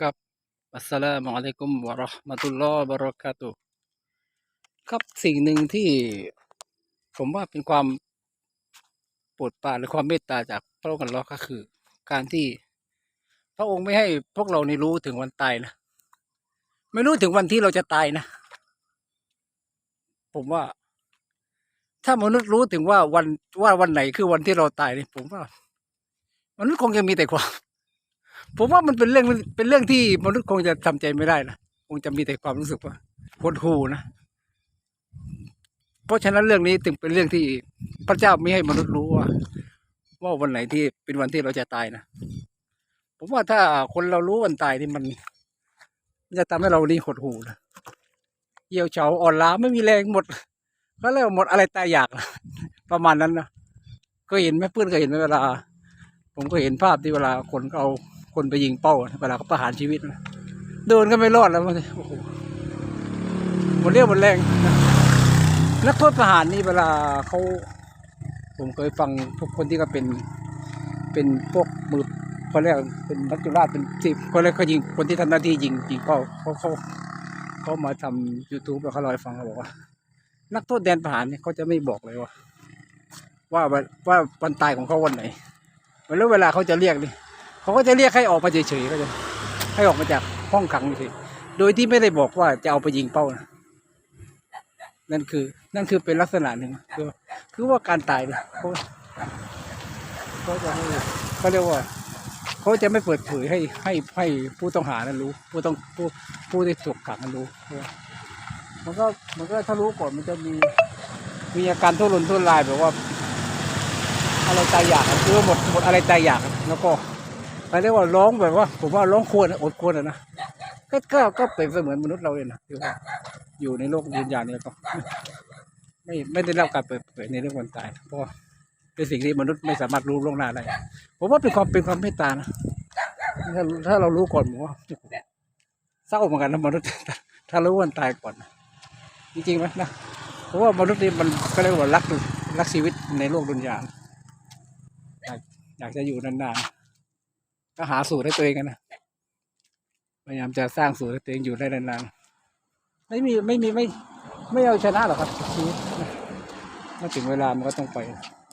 ครับอัสสลามุอะลัยกุมวะเราะห์มะตุลลอฮ์บะเราะกาตุครับสิ่งหนึ่งที่ผมว่าเป็นความโปรดปรานหรือความเมตตาจากพระองค์อัลลอฮ์ก็คือ การที่พระองค์ไม่ให้พวกเรานี่รู้ถึงวันตายนะไม่รู้ถึงวันที่เราจะตายนะ ผมว่า ถ้ามนุษย์รู้ถึงว่าวันว่าวันไหนคือวันที่เราตายเนี่ยผมว่ามนุษย์คงจะมีแต่ความ ผมว่ามันเป็นเรื่องเป็นเรื่องที่มนุษย์คงจะทำใจไม่ได้นะคงจะมีแต่ความรู้สึกว่าหดหูนะเพราะฉะนั้นเรื่องนี้ถึงเป็นเรื่องที่พระเจ้าไม่ให้มนุษย์รู้ว่า ว่าวันไหนที่เป็นวันที่เราจะตายนะผมว่าถ้าคนเรารู้วันตายนี่มันมันจะทำให้เรานี่หดหูนะเหี่ยวเฉาอ่อนล้าไม่มีแรงหมดก็เรียกว่าหมดอะไรตายอยากประมาณนั้นนะก็เห็นไหมเพื่อนก็เห็นไหมเวลา ผมก็เห็นภาพที่เวลาคนเขาเอา คนไปยิงเป้าเวลาเขาประหารชีวิตนะเดินก็ไม่รอดแล้วมันโอ้โหหมดเรี่ยวหมดแรงนักโทษประหารนี่เวลาเขาผมเคยฟังพวกคนที่เขาเป็นเป็นพวกมือเขาเรียกเป็นนักจุฬาเป็นที่เขาเรียกเขายิงคนที่ทำหน้าที่ยิงยิงเป้าเขาเขาเขามาทำ youtube แล้วเขาล่าให้ฟังเขาบอกว่า นักโทษแดนประหารเนี่ยเขาจะไม่บอกเลยว่าว่าว่าวันตายของเขาวันไหนแล้วเวลาเขาจะเรียกนี่ เขาก็จะเรียกให้ออกมาเฉยๆก็จะให้ออกมาจากห้องขังเฉยโดยที่ไม่ได้บอกว่าจะเอาไปยิงเป้านะนั่นคือ นั่นคือเป็นลักษณะหนึ่งคือคือว่าการตายนี่ยเขาเขาจะไม่เขาเรียกว่าเขาจะไม่เปิดเผยให้ให้ให้ผู้ต้องหานั้นรู้ ผู้ต้องผู้ผู้ที่ถูกขังนั้นรู้มันก็มันก็ถ้ารู้ก่อนมันจะมีมีอาการทุรนทุรายแบบว่า อะไรตายอยากคือหมดหมดอะไรตายอยากแล้วก็ เขาเรียกว่าร้องแบบว่า ผมว่าร้องควรอะอดควรอะนะ ก็ก็ก็เป็นเสมือนมนุษย์เราเลยนะคือว่าอยู่ในโลกยืนยานเนี่ยก็ ไม่ไม่ได้รับการเปิดเผยในเรื่องวันตาย เพราะว่าเป็นสิ่งที่มนุษย์ไม่สามารถรู้ล่วงหน้าได้ผมว่าเป็นความเป็นความเมตตานะถ้าถ้าเรารู้ก่อนผมว่าเศร้าเหมือนกันนะมนุษย์ ถ้ารู้วันตายก่อนนะจริงๆไหมนะเพราะว่ามนุษย์นี่มันก็เรียกว่ารักรักชีวิตในโลกดุนยานอยากอยากจะอยู่นานๆ ก็หาสูตรให้ตัวเองกันนะพยายามจะสร้างสูตรให้ตัวเองอยู่ได้นานๆไม่มีไม่มีไม่ไม่เอาชนะหรอกครับชีวิตเมื่อถึงเวลามันก็ต้องไป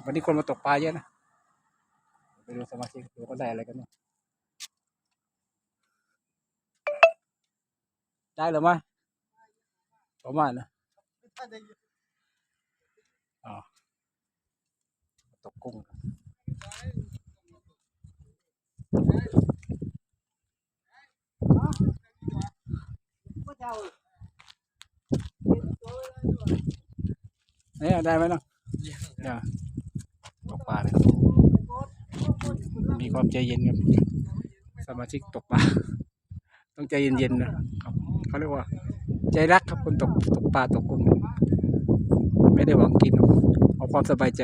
วันนี้คนมาตกปลาเยอะนะไปดูสมาชิกดูก็ได้อะไรกันเนาะได้หรือไม่ประมาณนะอ๋อตกกุ้ง เนี่ยได้ไหมเนาะเนี่ยตกปลาเลยครับมีความใจเย็นครับสมาชิกตกปลาต้องใจเย็นๆนะครับเขาเรียกว่า ใจรักครับคนตกตกปลาตกกุ้งไม่ได้หวังกินหรอกเอาความสบายใจ